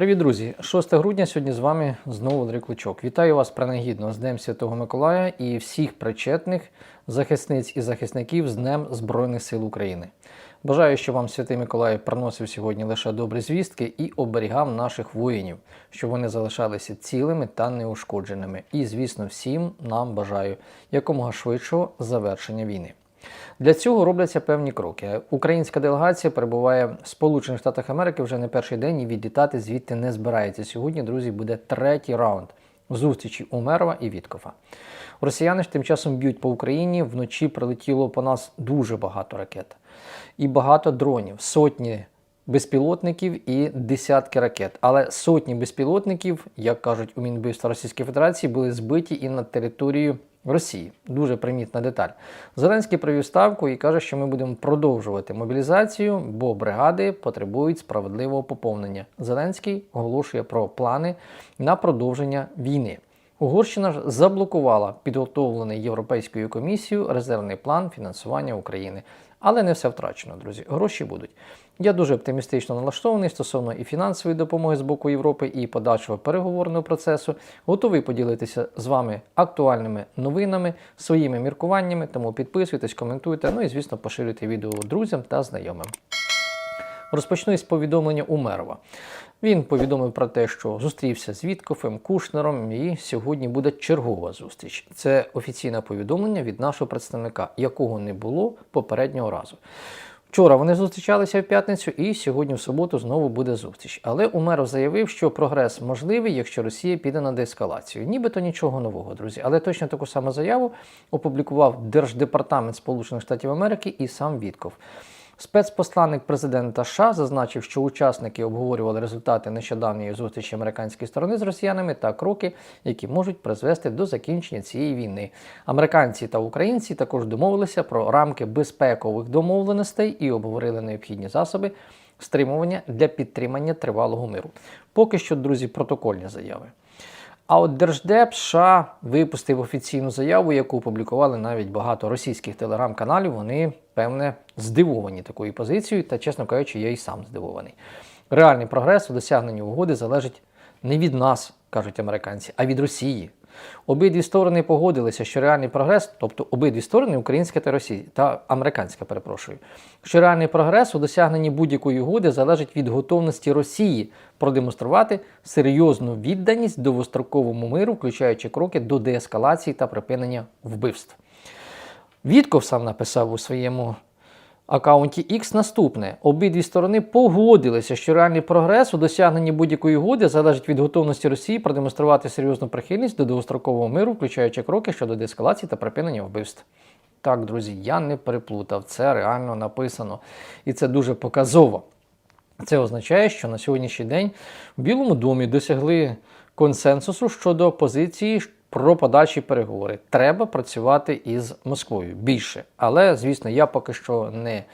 Привіт, друзі! 6 грудня сьогодні з вами знову Андрій Кличок. Вітаю вас принагідно з Днем Святого Миколая і всіх причетних захисниць і захисників з Днем Збройних сил України. Бажаю, щоб вам Святий Миколай приносив сьогодні лише добрі звістки і оберігав наших воїнів, щоб вони залишалися цілими та неушкодженими. І, звісно, всім нам бажаю якомога швидшого завершення війни. Для цього робляться певні кроки. Українська делегація перебуває в Сполучених Штатах Америки вже не перший день і відлітати звідти не збирається. Сьогодні, друзі, буде третій раунд зустрічі Умерова і Віткофа. Росіяни ж тим часом б'ють по Україні. Вночі прилетіло по нас дуже багато ракет і багато дронів, сотні безпілотників і десятки ракет. Але сотні безпілотників, як кажуть у Мінбивства Російської Федерації, були збиті і над територією Росії. Дуже примітна деталь. Зеленський провів ставку і каже, що ми будемо продовжувати мобілізацію, бо бригади потребують справедливого поповнення. Зеленський оголошує про плани на продовження війни. Угорщина ж заблокувала підготовлений Європейською комісією резервний план фінансування України. Але не все втрачено, друзі. Гроші будуть. Я дуже оптимістично налаштований стосовно і фінансової допомоги з боку Європи, і подальшого переговорного процесу. Готовий поділитися з вами актуальними новинами, своїми міркуваннями. Тому підписуйтесь, коментуйте. Ну і звісно, поширюйте відео друзям та знайомим. Розпочну із повідомлення Умерова. Він повідомив про те, що зустрівся з Віткофем, Кушнером, і сьогодні буде чергова зустріч. Це офіційне повідомлення від нашого представника, якого не було попереднього разу. Вчора вони зустрічалися в п'ятницю, і сьогодні в суботу знову буде зустріч. Але Умеров заявив, що прогрес можливий, якщо Росія піде на деескалацію. Нібито нічого нового, друзі. Але точно таку саму заяву опублікував Держдепартамент Сполучених Штатів Америки і сам Вітков. Спецпосланник президента США зазначив, що учасники обговорювали результати нещодавньої зустрічі американської сторони з росіянами та кроки, які можуть призвести до закінчення цієї війни. Американці та українці також домовилися про рамки безпекових домовленостей і обговорили необхідні засоби стримування для підтримання тривалого миру. Поки що, друзі, протокольні заяви. А от Держдеп США випустив офіційну заяву, яку опублікували навіть багато російських телеграм-каналів. Вони, певне, здивовані такою позицією, та, чесно кажучи, я і сам здивований. Реальний прогрес у досягненні угоди залежить не від нас, кажуть американці, а від Росії. Обидві сторони погодилися, що реальний прогрес, тобто обидві сторони, українська та Росія, та американська, перепрошую, що реальний прогрес у досягненні будь-якої угоди залежить від готовності Росії продемонструвати серйозну відданість довгостроковому миру, включаючи кроки до деескалації та припинення вбивств. Вітков сам написав у своєму аккаунті X наступне. Обидві сторони погодилися, що реальний прогрес у досягненні будь-якої угоди залежить від готовності Росії продемонструвати серйозну прихильність до довгострокового миру, включаючи кроки щодо деескалації та припинення вбивств. Так, друзі, я не переплутав, це реально написано. І це дуже показово. Це означає, що на сьогоднішній день в Білому домі досягли консенсусу щодо позиції про подальші переговори. Треба працювати із Москвою більше. Але, звісно, я поки що не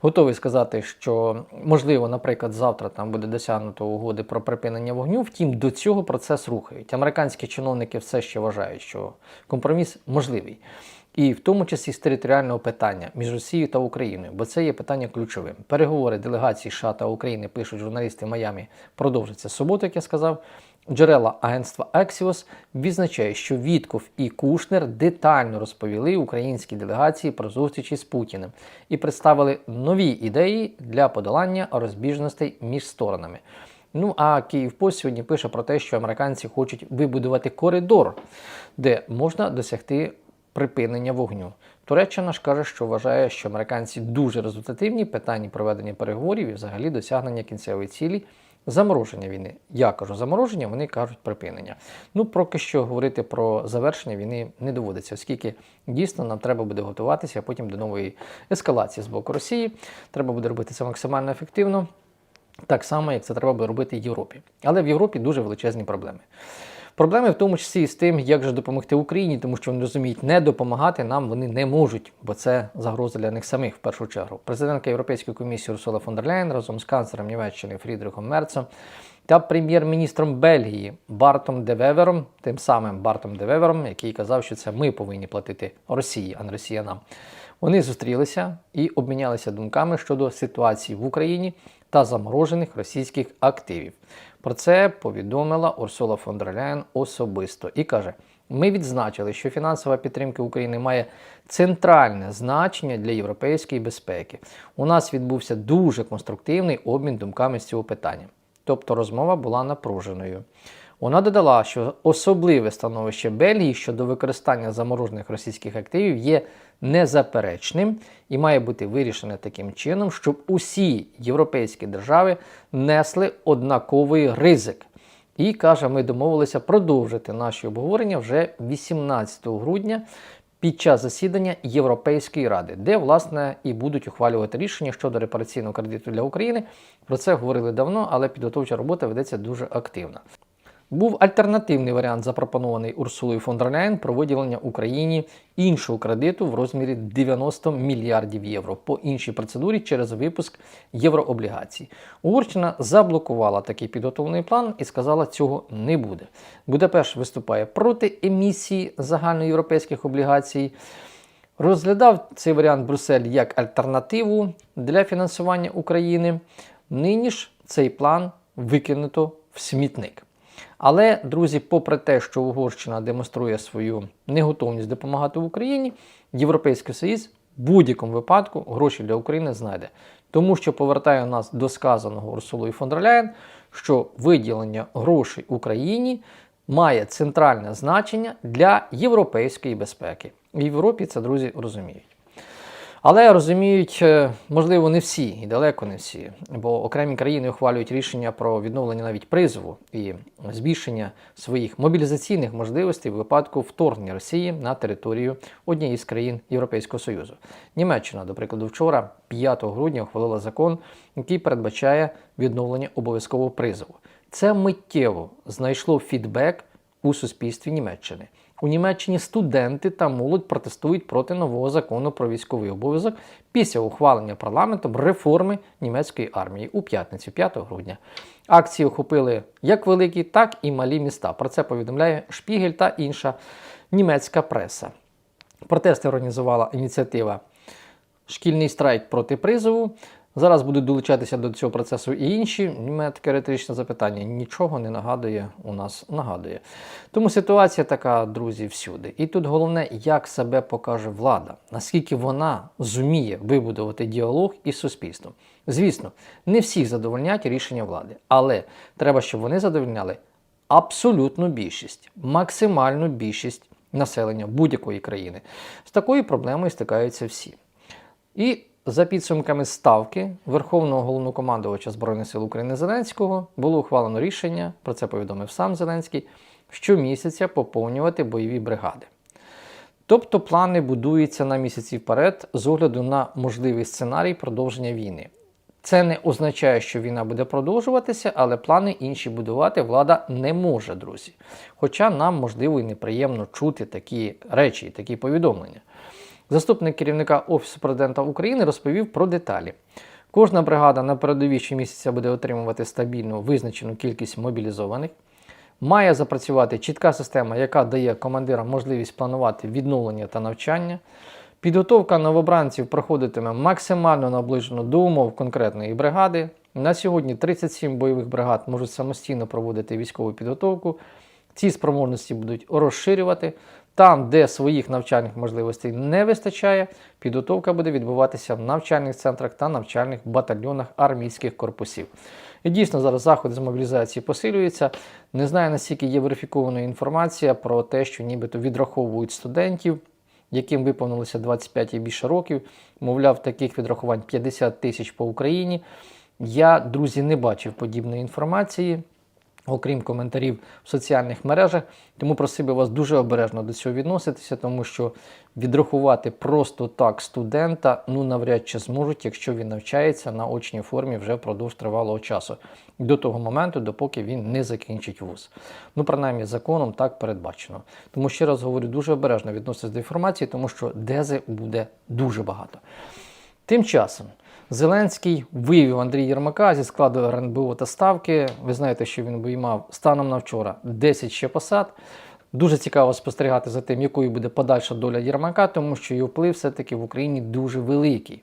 готовий сказати, що можливо, наприклад, завтра там буде досягнуто угоди про припинення вогню. Втім, до цього процес рухають. Американські чиновники все ще вважають, що компроміс можливий. І в тому числі з територіального питання між Росією та Україною, бо це є питання ключовим. Переговори делегації США та України пишуть журналісти в Майамі, продовжаться суботу, як я сказав. Джерела агентства Axios відзначають, що Вітков і Кушнер детально розповіли українській делегації про зустрічі з Путіним і представили нові ідеї для подолання розбіжностей між сторонами. Ну а Київпост сьогодні пише про те, що американці хочуть вибудувати коридор, де можна досягти припинення вогню. Туреччина ж каже, що вважає, що американці дуже результативні в питанні проведення переговорів і взагалі досягнення кінцевої цілі. Замороження війни. Я кажу замороження, вони кажуть припинення. Ну, поки що говорити про завершення війни не доводиться, оскільки дійсно нам треба буде готуватися потім до нової ескалації з боку Росії. Треба буде робити це максимально ефективно, так само, як це треба буде робити в Європі. Але в Європі дуже величезні проблеми. Проблеми в тому числі з тим, як же допомогти Україні, тому що вони розуміють, не допомагати нам вони не можуть, бо це загроза для них самих в першу чергу. Президентка Європейської комісії Урсула фон дер Ляєн разом з канцлером Німеччини Фрідрихом Мерцем та прем'єр-міністром Бельгії Бартом Девевером, тим самим Бартом Девевером, який казав, що це ми повинні платити Росії, а не Росія нам. Вони зустрілися і обмінялися думками щодо ситуації в Україні та заморожених російських активів. Про це повідомила Урсула фон дер Ляєн особисто і каже: ми відзначили, що фінансова підтримка України має центральне значення для європейської безпеки. У нас відбувся дуже конструктивний обмін думками з цього питання. Тобто розмова була напруженою. Вона додала, що особливе становище Бельгії щодо використання заморожених російських активів є незаперечним і має бути вирішене таким чином, щоб усі європейські держави несли однаковий ризик. І каже, ми домовилися продовжити наші обговорення вже 18 грудня під час засідання Європейської ради, де власне і будуть ухвалювати рішення щодо репараційного кредиту для України. Про це говорили давно, але підготовча робота ведеться дуже активно. Був альтернативний варіант, запропонований Урсулою фон дер Ляєн про виділення Україні іншого кредиту в розмірі 90 мільярдів євро по іншій процедурі через випуск єврооблігацій. Угорщина заблокувала такий підготовлений план і сказала, цього не буде. Будапешт виступає проти емісії загальноєвропейських облігацій. Розглядав цей варіант Брюссель як альтернативу для фінансування України. Нині ж цей план викинуто в смітник. Але, друзі, попри те, що Угорщина демонструє свою неготовність допомагати Україні, Європейський Союз в будь-якому випадку гроші для України знайде. Тому що повертає нас до сказаного Урсулою фон що виділення грошей Україні має центральне значення для європейської безпеки. В Європі це, друзі, розуміють. Але розуміють, е, можливо, не всі і далеко не всі, бо окремі країни ухвалюють рішення про відновлення навіть призову і збільшення своїх мобілізаційних можливостей в випадку вторгнення Росії на територію однієї з країн Європейського Союзу. Німеччина, до прикладу, вчора, 5 грудня, ухвалила закон, який передбачає відновлення обов'язкового призову. Це миттєво знайшло фідбек у суспільстві Німеччини. У Німеччині студенти та молодь протестують проти нового закону про військовий обов'язок після ухвалення парламентом реформи німецької армії у п'ятницю, 5 грудня. Акції охопили як великі, так і малі міста. Про це повідомляє Шпігель та інша німецька преса. Протести організувала ініціатива Шкільний страйк проти призову. Зараз будуть долучатися до цього процесу і інші. У мене таке риторичне запитання. Нічого не нагадує у нас нагадує. Тому ситуація така, друзі, всюди. І тут головне, як себе покаже влада, наскільки вона зуміє вибудувати діалог із суспільством. Звісно, не всіх задовольнять рішення влади, але треба, щоб вони задовольняли абсолютну більшість, максимальну більшість населення будь-якої країни. З такою проблемою стикаються всі. І за підсумками ставки Верховного головнокомандувача Збройних сил України Зеленського було ухвалено рішення, про це повідомив сам Зеленський, щомісяця поповнювати бойові бригади. Тобто плани будуються на місяці вперед з огляду на можливий сценарій продовження війни. Це не означає, що війна буде продовжуватися, але плани інші будувати влада не може, друзі. Хоча нам, можливо, і неприємно чути такі речі, такі повідомлення. Заступник керівника Офісу президента України розповів про деталі. Кожна бригада на передовій щомісяця буде отримувати стабільну визначену кількість мобілізованих. Має запрацювати чітка система, яка дає командирам можливість планувати відновлення та навчання. Підготовка новобранців проходитиме максимально наближено до умов конкретної бригади. На сьогодні 37 бойових бригад можуть самостійно проводити військову підготовку. Ці спроможності будуть розширювати. Там, де своїх навчальних можливостей не вистачає, підготовка буде відбуватися в навчальних центрах та навчальних батальйонах армійських корпусів. І дійсно зараз заходи з мобілізації посилюються. Не знаю, наскільки є верифікована інформація про те, що нібито відраховують студентів, яким виповнилося 25 і більше років. Мовляв, таких відрахувань 50 тисяч по Україні. Я, друзі, не бачив подібної інформації окрім коментарів в соціальних мережах. Тому просив би вас дуже обережно до цього відноситися, тому що відрахувати просто так студента ну навряд чи зможуть, якщо він навчається на очній формі вже впродовж тривалого часу, до того моменту, допоки він не закінчить вуз. Ну, принаймні, законом так передбачено. Тому ще раз говорю, дуже обережно відноситися до інформації, тому що дези буде дуже багато. Тим часом. Зеленський вивів Андрія Єрмака зі складу РНБО та ставки. Ви знаєте, що він виймав станом на вчора 10 ще посад. Дуже цікаво спостерігати за тим, якою буде подальша доля Єрмака, тому що його вплив все-таки в Україні дуже великий.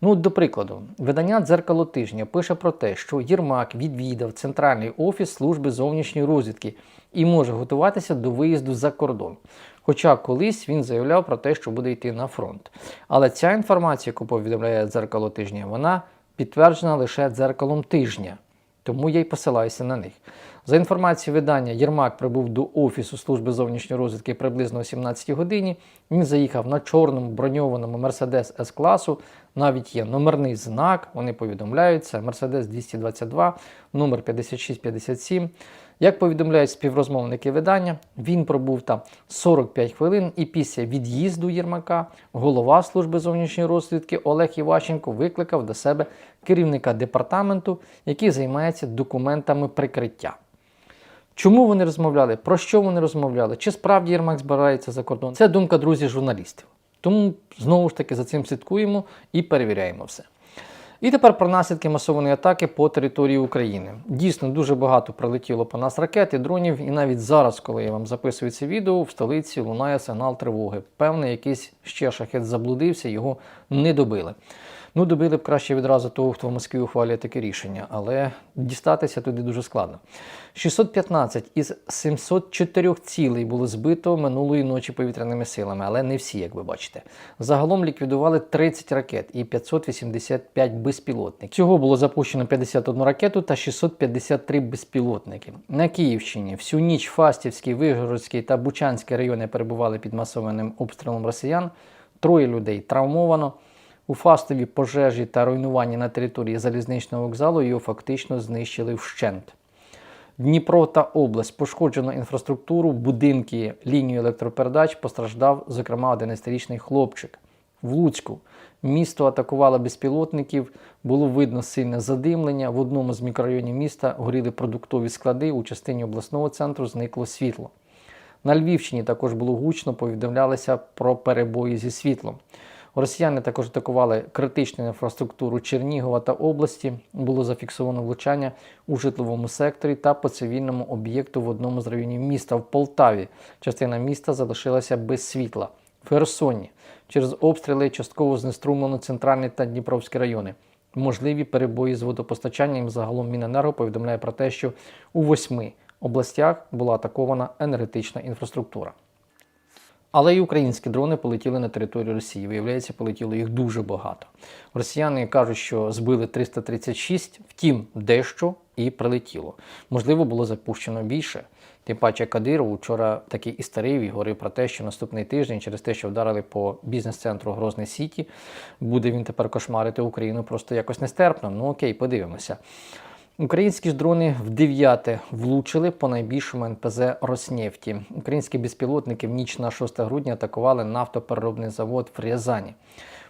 Ну, до прикладу, видання дзеркало тижня пише про те, що Єрмак відвідав центральний офіс служби зовнішньої розвідки і може готуватися до виїзду за кордон. Хоча колись він заявляв про те, що буде йти на фронт. Але ця інформація, яку повідомляє дзеркало тижня, вона підтверджена лише дзеркалом тижня. Тому я й посилаюся на них. За інформацією видання, Єрмак прибув до офісу служби зовнішньої розвідки приблизно о 17 годині. Він заїхав на чорному броньованому Mercedes s класу. Навіть є номерний знак. Вони повідомляють, це Mercedes 222, номер 5657. Як повідомляють співрозмовники видання, він пробув там 45 хвилин, і після від'їзду Єрмака голова служби зовнішньої розвідки Олег Іващенко викликав до себе керівника департаменту, який займається документами прикриття. Чому вони розмовляли? Про що вони розмовляли? Чи справді Єрмак збирається за кордон? Це думка друзів журналістів. Тому знову ж таки за цим слідкуємо і перевіряємо все. І тепер про наслідки масованої атаки по території України. Дійсно, дуже багато прилетіло по нас ракет і дронів, і навіть зараз, коли я вам записую це відео, в столиці лунає сигнал тривоги. Певний, якийсь ще шахет заблудився, його не добили. Ну, добили б краще відразу того, хто в Москві ухвалює таке рішення, але дістатися туди дуже складно. 615 із 704 цілей було збито минулої ночі повітряними силами, але не всі, як ви бачите. Загалом ліквідували 30 ракет і 585 безпілотників. Всього було запущено 51 ракету та 653 безпілотники. На Київщині всю ніч Фастівський, Вигородський та Бучанський райони перебували під масованим обстрілом росіян. Троє людей травмовано. У Фастові пожежі та руйнування на території залізничного вокзалу його фактично знищили вщент. Дніпро та область пошкоджено інфраструктуру, будинки, лінію електропередач постраждав, зокрема, 11-річний хлопчик. В Луцьку місто атакувало безпілотників, було видно сильне задимлення. В одному з мікрорайонів міста горіли продуктові склади, у частині обласного центру зникло світло. На Львівщині також було гучно повідомлялося про перебої зі світлом. Росіяни також атакували критичну інфраструктуру Чернігова та області. Було зафіксовано влучання у житловому секторі та по цивільному об'єкту в одному з районів міста. В Полтаві частина міста залишилася без світла. В Херсоні через обстріли частково знеструмлено центральний та Дніпровські райони. Можливі перебої з водопостачанням. Загалом Міненерго повідомляє про те, що у восьми областях була атакована енергетична інфраструктура. Але й українські дрони полетіли на територію Росії. Виявляється, полетіло їх дуже багато. Росіяни кажуть, що збили 336, втім, дещо і прилетіло. Можливо, було запущено більше. Тим паче Кадиров вчора такий істерив і говорив про те, що наступний тиждень, через те, що вдарили по бізнес-центру Грозний Сіті, буде він тепер кошмарити Україну просто якось нестерпно. Ну окей, подивимося. Українські ж дрони в дев'яте влучили по найбільшому НПЗ Роснефті. Українські безпілотники в ніч на 6 грудня атакували нафтопереробний завод в Рязані.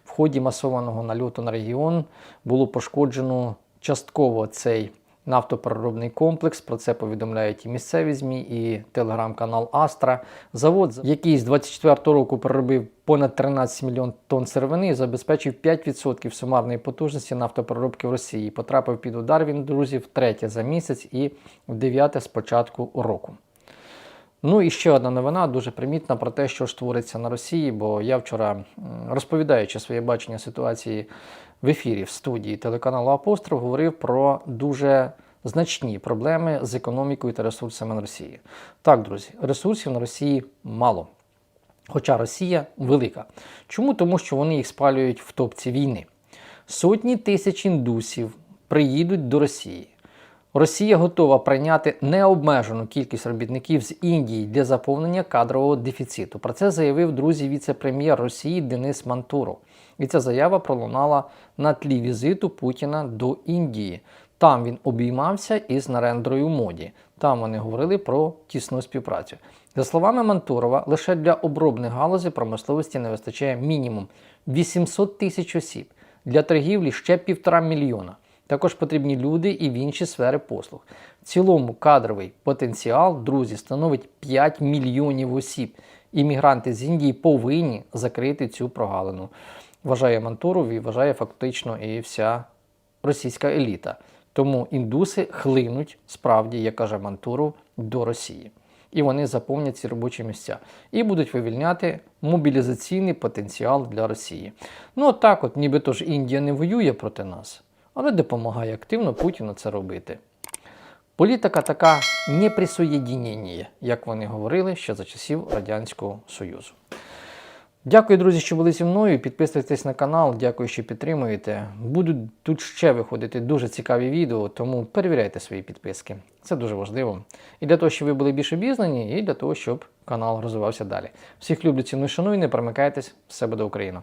В ході масованого нальоту на регіон було пошкоджено частково цей нафтопереробний комплекс. Про це повідомляють і місцеві ЗМІ, і телеграм-канал Астра. Завод, який з 24 року переробив понад 13 мільйон тонн сировини забезпечив 5% сумарної потужності нафтопереробки в Росії. Потрапив під удар він, друзі, втретє за місяць і в дев'яте з початку року. Ну і ще одна новина дуже примітна про те, що ж твориться на Росії, бо я вчора, розповідаючи своє бачення ситуації в ефірі в студії телеканалу Апостроф, говорив про дуже значні проблеми з економікою та ресурсами на Росії. Так, друзі, ресурсів на Росії мало. Хоча Росія велика. Чому? Тому що вони їх спалюють в топці війни. Сотні тисяч індусів приїдуть до Росії. Росія готова прийняти необмежену кількість робітників з Індії для заповнення кадрового дефіциту. Про це заявив друзі віце-прем'єр Росії Денис Мантуров. І ця заява пролунала на тлі візиту Путіна до Індії. Там він обіймався із Нарендрою моді. Там вони говорили про тісну співпрацю. За словами Мантурова, лише для обробних галузей промисловості не вистачає мінімум 800 тисяч осіб, для торгівлі ще півтора мільйона. Також потрібні люди і в інші сфери послуг. В цілому кадровий потенціал, друзі, становить 5 мільйонів осіб. Іммігранти з Індії повинні закрити цю прогалину. Вважає Мантуров і вважає фактично і вся російська еліта. Тому індуси хлинуть справді, як каже Мантуров, до Росії. і вони заповнять ці робочі місця і будуть вивільняти мобілізаційний потенціал для Росії. Ну так, от нібито ж Індія не воює проти нас, але допомагає активно Путіну це робити. Політика така неприсоєдінення, як вони говорили ще за часів Радянського Союзу. Дякую, друзі, що були зі мною. Підписуйтесь на канал, дякую, що підтримуєте. Будуть тут ще виходити дуже цікаві відео, тому перевіряйте свої підписки. Це дуже важливо. І для того, щоб ви були більш обізнані, і для того, щоб канал розвивався далі. Всіх люблю, ціную, шаную, не перемикайтесь, все буде Україна!